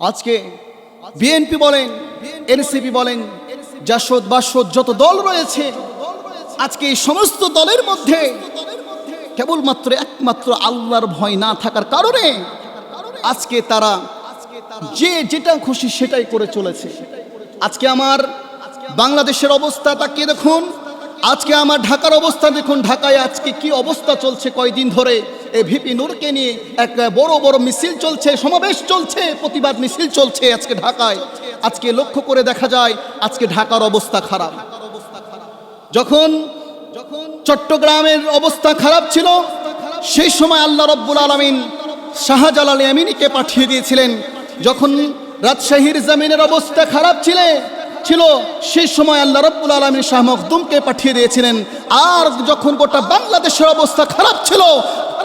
আজকে বিএনপি বলেন, এনসিপি বলেন, জাসদ বাসদ যত দল রয়েছে, আজকে এই সমস্ত দলের মধ্যে কেবলমাত্র একমাত্র আল্লাহর ভয় না থাকার কারণে আজকে তারা যে যেটা খুশি সেটাই করে চলেছে। আজকে আমার বাংলাদেশের অবস্থা তাকিয়ে দেখুন আজকে আমার ঢাকার অবস্থা দেখুন, ঢাকায় আজকে কি অবস্থা চলছে কয়দিন ধরে? এ ভিপি নূরকে নিয়ে এক বড় বড় মিছিল চলছে, সমাবেশ চলছে, প্রতিবাদ মিছিল চলছে আজকে ঢাকায়। আজকে লক্ষ্য করে দেখা যায়, আজকে ঢাকার অবস্থা খারাপ। যখন যখন চট্টগ্রামের অবস্থা খারাপ ছিল, সেই সময় আল্লাহ রব্বুল আলমিন শাহজালাল আমিনীকে পাঠিয়ে দিয়েছিলেন। যখন রাজশাহীর জমিনের অবস্থা খারাপ ছিল ছিল, সেই সময় আল্লাহ রব্বুল আলমিন শাহ মখদুমকে পাঠিয়ে দিয়েছিলেন। আর যখন গোটা বাংলাদেশের অবস্থা খারাপ ছিল,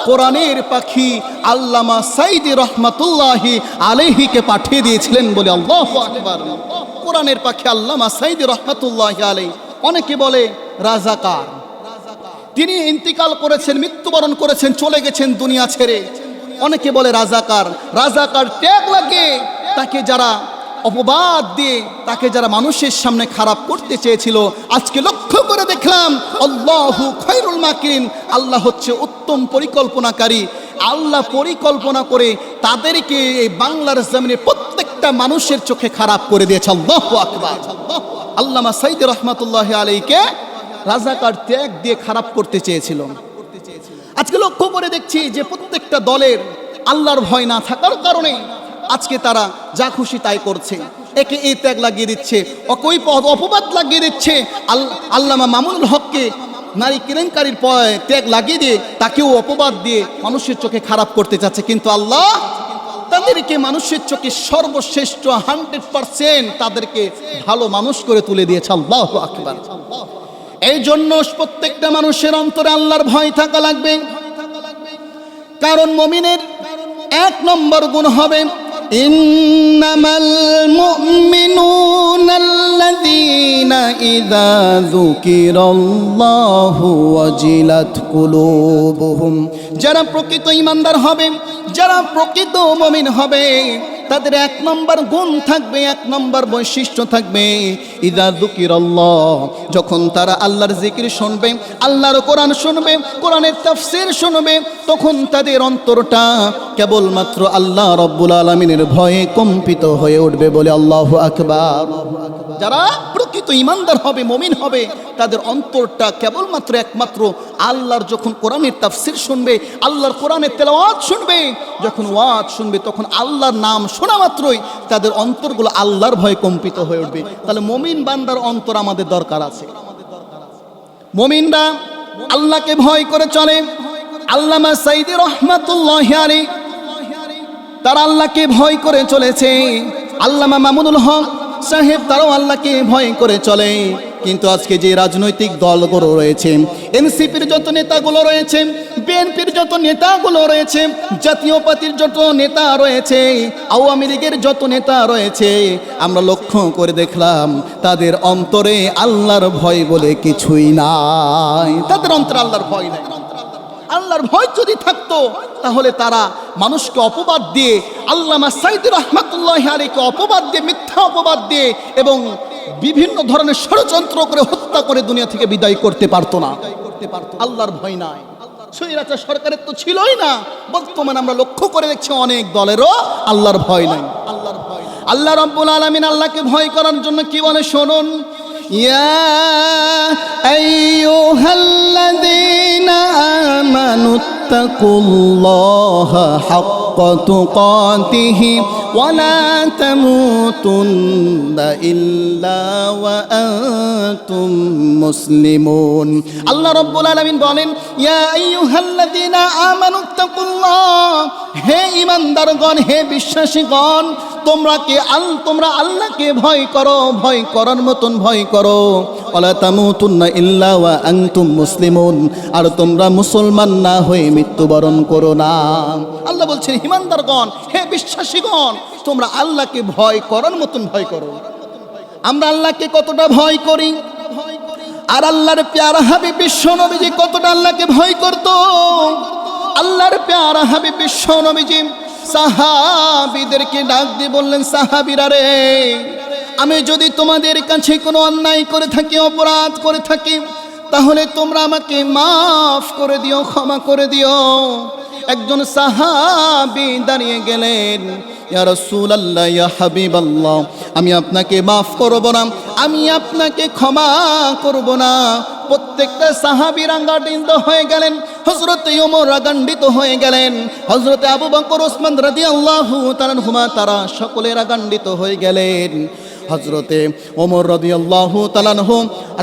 কোরআনের পাখি আল্লামা সাইদি রহমাতুল্লাহি আলাইহিকে পাঠিয়ে দিয়েছিলেন বলে আল্লাহ আকবার। কোরআনের পাখি আল্লামা সাইদি রহমাতুল্লাহি আলাই অনেকে বলে, রাজাকার। তিনি ইন্তিকাল করেছেন, মৃত্যুবরণ করেছেন, চলে গেছেন দুনিয়া ছেড়ে। অনেকে বলে, রাজাকার। রাজাকার ট্যাগ লাগে, তাকে যারা অপবাদ দিয়ে তাকে যারা মানুষের সামনে খারাপ করতে চেয়েছিল, আজকে লক্ষ্য করে দেখলাম আল্লাহু খৈরুল মাকিন, আল্লাহ হচ্ছে উত্তম পরিকল্পনাকারী। আল্লাহ পরিকল্পনা করে তাদেরকে এই বাংলার জমিনে প্রত্যেকটা মানুষের চোখে খারাপ করে দিয়েছে। আল্লাহ আকবার। আল্লামা সাইদ রহমাতুল্লাহ আলীকে রাজাকার ত্যাগ দিয়ে খারাপ করতে চেয়েছিল। আজকে লক্ষ্য করে দেখছি যে প্রত্যেকটা দলের আল্লাহর ভয় না থাকার কারণে আজকে তারা যা খুশি তাই করছে। একে এই ত্যাগ লাগিয়ে দিচ্ছে, অকই পদ অপবাদ লাগিয়ে দিচ্ছে। আল- আল্লামা মামুনুল হককে নারী কেলেঙ্কারির ত্যাগ লাগিয়ে দিয়ে তাকেও অপবাদ দিয়ে মানুষের চোখে খারাপ করতে চাচ্ছে। কিন্তু আল্লাহ তাদেরকে মানুষের চোখে সর্বশ্রেষ্ঠ হান্ড্রেড পারসেন্ট তাদেরকে ভালো মানুষ করে তুলে দিয়েছে। আল্লাহ আকবার। এই জন্য প্রত্যেকটা মানুষের অন্তরে আল্লাহর ভয় থাকা লাগবে। কারণ মমিনের এক নম্বর গুণ হবে ইন্নামাল মুমিনুনাল্লাযীনা ইযা যুকিরাল্লাহু ওয়াজিলাত কুলুবুহুম যারা প্রকৃত ইমানদার হবে যারা প্রকৃত মুমিন হবে তাদের এক নম্বর গুণ থাকবে, এক নম্বর বৈশিষ্ট্য থাকবে। ইদা দুকির যখন তারা আল্লাহর জিকির শুনবে, আল্লাহর কোরআন শুনবে, কোরআনের তাফসির শুনবে, তখন তাদের অন্তরটা কেবলমাত্র আল্লাহ রব্বুল আলমিনের ভয়ে কম্পিত হয়ে উঠবে বলে আল্লাহ আকবার। যারা প্রকৃত ইমানদার হবে, মমিন হবে তাদের অন্তরটা কেবলমাত্র একমাত্র আল্লাহর যখন কোরআনের তাফসির শুনবে, আল্লাহর কোরআনের তেলাওয়াত শুনবে, যখন ওয়াজ শুনবে, তখন আল্লাহর নাম শোনা মাত্রই তাদের অন্তরগুলো আল্লাহর ভয়ে কম্পিত হয়ে উঠবে। তাহলে মমিন বান্দার অন্তর আমাদের দরকার আছে। মমিনরা আল্লাহকে ভয় করে চলে। আল্লামা সাইদি রহমাতুল্লাহ আলী তারা আল্লাহকে ভয় করে চলেছে। আল্লামা মামুনুল হক সাহেব, তারাও আল্লাহকে ভয় করে চলে। কিন্তু আজকে যে রাজনৈতিক দলগুলো রয়েছে, এনসিপির যত নেতাগুলো রয়েছে, বিএনপির যত নেতাগুলো রয়েছে, জাতীয় পার্টির যত নেতা রয়েছে, আওয়ামী লীগের যত নেতা রয়েছে, আমরা লক্ষ্য করে দেখলাম তাদের অন্তরে আল্লাহর ভয় বলে কিছুই নাই। তাদের অন্তরে আল্লাহর ভয় নাই। আল্লাহর ভয় যদি থাকতো, তাহলে তারা মানুষকে অপবাদ দিয়ে, আল্লামা সাইদ রহমাতুল্লাহ আলীকে অপবাদ দিয়ে, মিথ্যা অপবাদ দিয়ে এবং বিভিন্ন ধরনের ষড়যন্ত্র করে হত্যা করে দুনিয়া থেকে বিদায় করতে পারতো না। আল্লাহর ভয় নাই। সৈরাচা সরকারের তো ছিলই না। বর্তমানে আমরা লক্ষ্য করে দেখছি অনেক দলেরও আল্লাহর ভয় নাই। আল্লাহর ভয় আল্লাহ রব্বুল আলমিন আল্লাহকে ভয় করার জন্য কি বলে শুনুন? আমানুত্তাকুল্লাহ হাক্ক তুকাতিহি। آمنوا اتقوا الله حق تقاته ولا تموتن إلا وأنتم مسلمون الله رب العالمين বলেন يا أيها الذين آمنوا اتقوا الله হে ইমানদারগণ হে বিশ্বাসীগণ তোমরা কে আল, তোমরা আল্লাহকে ভয় করো, ভয় করার মতন ভয় করো। মুসলিমুন, আর তোমরা মুসলমান না হয়ে মৃত্যুবরণ করো না। আল্লাহ বলছেন, ইমানদারগণ, হে বিশ্বাসীগণ, তোমরা আল্লাহকে ভয় করার মতন ভয় করো। আমরা আল্লাহকে কতটা ভয় করি? আর আল্লাহর প্যারা হাবি বিশ্ব নবীজি কতটা আল্লাহকে ভয় করত? আল্লাহর প্যারা হাবি বিশ্ব নবীজি সাহাবিদেরকে ডাক দিয়ে বললেন, সাহাবিরা রে, আমি যদি তোমাদের কাছে কোনো অন্যায় করে থাকি, অপরাধ করে থাকি, তাহলে তোমরা আমাকে মাফ করে দিও, ক্ষমা করে দিও। একজন সাহাবি দাঁড়িয়ে গেলেন আমি আপনাকে মাফ করব না, আমি আপনাকে ক্ষমা করব না। প্রত্যেকটা সাহাবি রাঙ্গাটিন্দ হয়ে গেলেন হজরত ওমর রাগান্বিত হয়ে গেলেন হজরতে আবু বকর, ওসমান রাজি আল্লাহ তারা সকলে রাগান্বিত হয়ে গেলেন। হজরতে ওমর রদিয়াল্লাহু তালানহু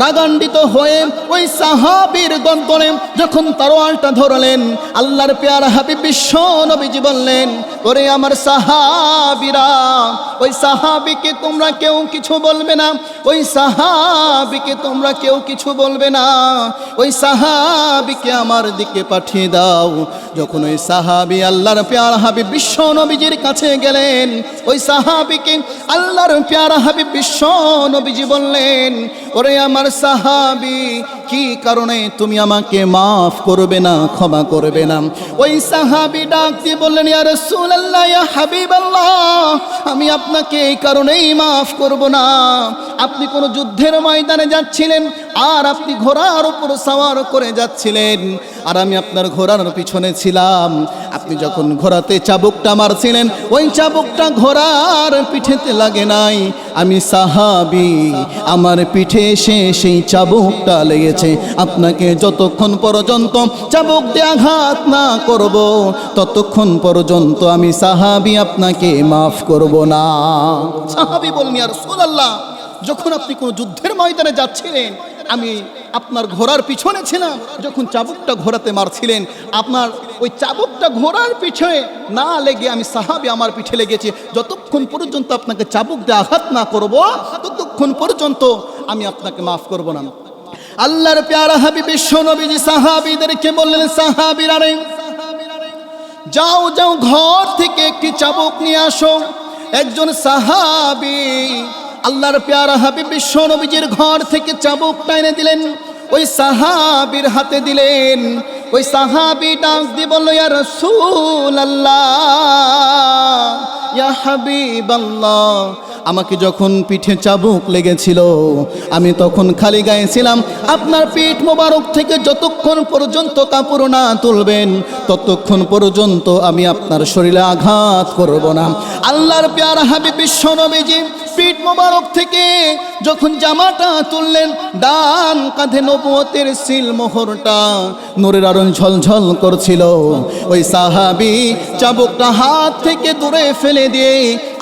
রাগান্বিত হয়ে ওই সাহাবীর গন্তনে যখন তরোয়ালটা ধরলেন, আল্লাহর পেয়ার হাবিব বিশ্ব নবীজি বললেন, ওরে আমার সাহাবীরা, ওই সাহাবিকে তোমরা কেউ কিছু বলবে না, ওই সাহাবিকে তোমরা কেউ কিছু বলবে না, ওই সাহাবিকে আমার দিকে পাঠিয়ে দাও। যখন ওই সাহাবি আল্লাহর পেয়ার হাবিব বিশ্ব নবীজির কাছে গেলেন, ওই সাহাবিকে আল্লাহর পেয়ার হাবিব বিশ্ব নবীজি বললেন, ওরে আমার সাহাবি, কি কারণে তুমি আমাকে মাফ করবে না, ক্ষমা করবে না? ওই সাহাবি ডাক দিয়ে বললেন, ইয়া রাসূলুল্লাহ, ইয়া হাবিবাল্লাহ, আমি আপনাকে এই কারণেই মাফ করব না। আপনি কোন যুদ্ধের ময়দানে যাচ্ছিলেন, আর আপনি ঘোড়ার উপর সাওয়ার করে যাচ্ছিলেন, আর আমি আপনার ঘোড়ার পিছনে ছিলাম। আপনি যখন ঘোড়াতে চাবুকটা মারছিলেন, ওই চাবুকটা ঘোড়ার পিঠেতে লাগে নাই। আমি সাহাবি, আমার পিঠে এসে সেই চাবুকটা লেগেছে। আপনাকে যতক্ষণ পর্যন্ত চাবুক দিয়ে আঘাত না করব, ততক্ষণ পর্যন্ত আমি সাহাবি আপনাকে মাফ করব না। সাহাবি বলনি আর সোল্লাহ যখন আপনি কোনো যুদ্ধের ময়দানে যাচ্ছিলেন, আমি আপনার ঘোড়ার পিছনে ছিলাম। যখন চাবুকটা ঘোড়াতে মারছিলেন, আপনার ওই চাবুকটা ঘোড়ার পিছনে না লেগে আমি সাহাবি আমার পিঠে লেগেছি। যতক্ষণ পর্যন্ত আপনাকে চাবুক দিয়ে আঘাত না করব, ততক্ষণ পর্যন্ত আমি আপনাকে মাফ করব না। আল্লাহর প্যারা হাবি বিশ্ব নবীজি সাহাবিদেরকে বললেন, সাহাবিরা রে, যাও যাও ঘর থেকে একটি চাবুক নিয়ে আসো। একজন সাহাবি আল্লাহর পেয়ারা হাবিব বিশ্ব নবীজির ঘর থেকে চাবুক টাইনে দিলেন, ওই সাহাবির হাতে দিলেন, ওই সাহাবি ডাক দিয়ে বলল, ইয়া রসুল আল্লাহ ইয়া হাবিব আমাকে যখন পিঠে চাবুক লেগেছিল, আমি তখন খালি গায়ে ছিলাম। আপনার পিঠ মোবারক থেকে যতক্ষণ পর্যন্ত কাপড় না তুলবেন, ততক্ষণ পর্যন্ত আমি আপনার শরীরে আঘাত করব না। আল্লাহর পেয়ার হাবি বিশ্ব নবীজি পিঠ মোবারক থেকে যখন জামাটা তুললেন, ডান কাঁধে নবুয়তের সিল মোহরটা নূরের আরণ ঝলঝল করছিল। ওই সাহাবি চাবুকটা হাত থেকে দূরে ফেলে দিয়ে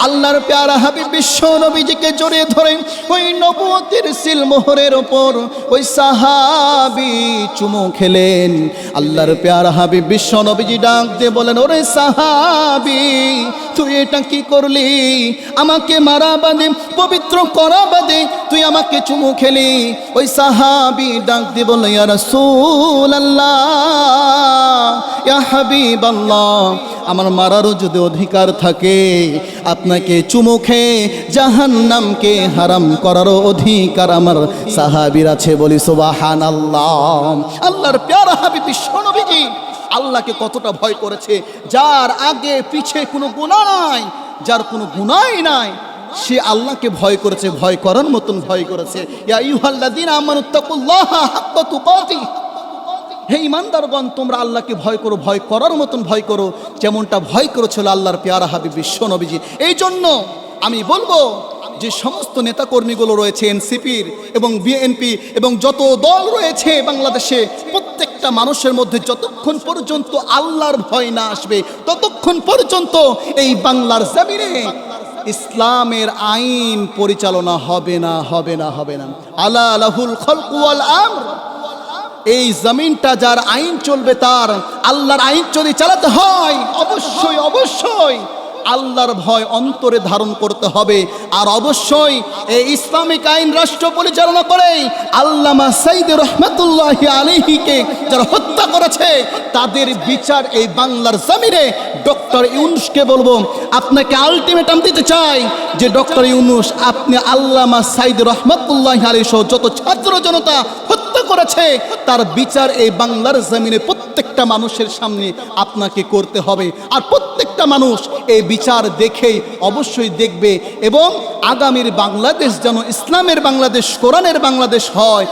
আল্লাহর প্যারা হাবিব বিশ্ব নবীজিকে জড়িয়ে ধরে ওই নবুয়তের সিল মোহরের ওপর ওই সাহাবি চুমু খেলেন। আল্লাহর প্যারা হাবিব বিশ্ব নবীজি ডাক দিয়ে বলেন, ওরে সাহাবি তুই এটা কি করলি? আমাকে মারা বাদে, পবিত্র করা বাদে তুই আমাকে চুমু খেলি। ওই সাহাবি ডাক বলল, ইয়া রাসূল আল্লাহ ইয়া আমার মারারও যদি অধিকার থাকে, আপনাকে চুমু খেয়ে জাহান্নামকে হারাম করারও অধিকার আমার সাহাবির আছে বলি সুবাহান আল্লাহ আল্লাহর প্যারা হাবি বিশ্ব নবীজি আল্লাহকে কতটা ভয় করেছে, যার আগে পিছে কোনো গুণা নাই, যার কোনো গুণাই নাই, সে আল্লাহকে ভয় করেছে, ভয় করার মতন ভয় করেছে। হে ইমানদারগণ, তোমরা আল্লাহকে ভয় করো, ভয় করার মতন ভয় করো, যেমনটা ভয় করেছিল আল্লাহর পেয়ারা হাবি বিশ্ব নবীজি। এই জন্য আমি বলব, যে সমস্ত নেতাকর্মীগুলো রয়েছে এনসিপির এবং বিএনপি এবং যত দল রয়েছে বাংলাদেশে প্রত্যেকটা মানুষের মধ্যে যতক্ষণ পর্যন্ত আল্লাহর ভয় না আসবে, ততক্ষণ পর্যন্ত এই বাংলার জমিনে ইসলামের আইন পরিচালনা হবে না হবে না হবে না। আলা আলাহুল খলকুয়াল আমর। এই জমিনটা যার আইন চলবে তার আল্লাহর আইন যদি চালাতে হয়, অবশ্যই অবশ্যই আল্লাহর ভয় অন্তরে ধারণ করতে হবে। আর অবশ্যই এই ইসলামিক আইন রাষ্ট্র পরিচালনা করে আল্লামা সাইদ রহমতুল্লাহ আলিহিকে যারা হত্যা করেছে, তাদের বিচার এই বাংলার জমিনে ডক্টর ইউনুসকে বলব, আপনাকে আলটিমেটাম দিতে চাই যে ডক্টর ইউনুস, আপনি আল্লামা সাইদ রহমতুল্লাহ আলী সহ যত ছাত্র জনতা হত্যা করেছে, তার বিচার এই বাংলার জমিনে প্রত্যেকটা মানুষের সামনে আপনাকে করতে হবে। আর প্রত্যেকটা মানুষ এই বিচার দেখেই অবশ্যই দেখবে এবং আগামীর বাংলাদেশ যেন ইসলামের বাংলাদেশ, কোরআনের বাংলাদেশ হয়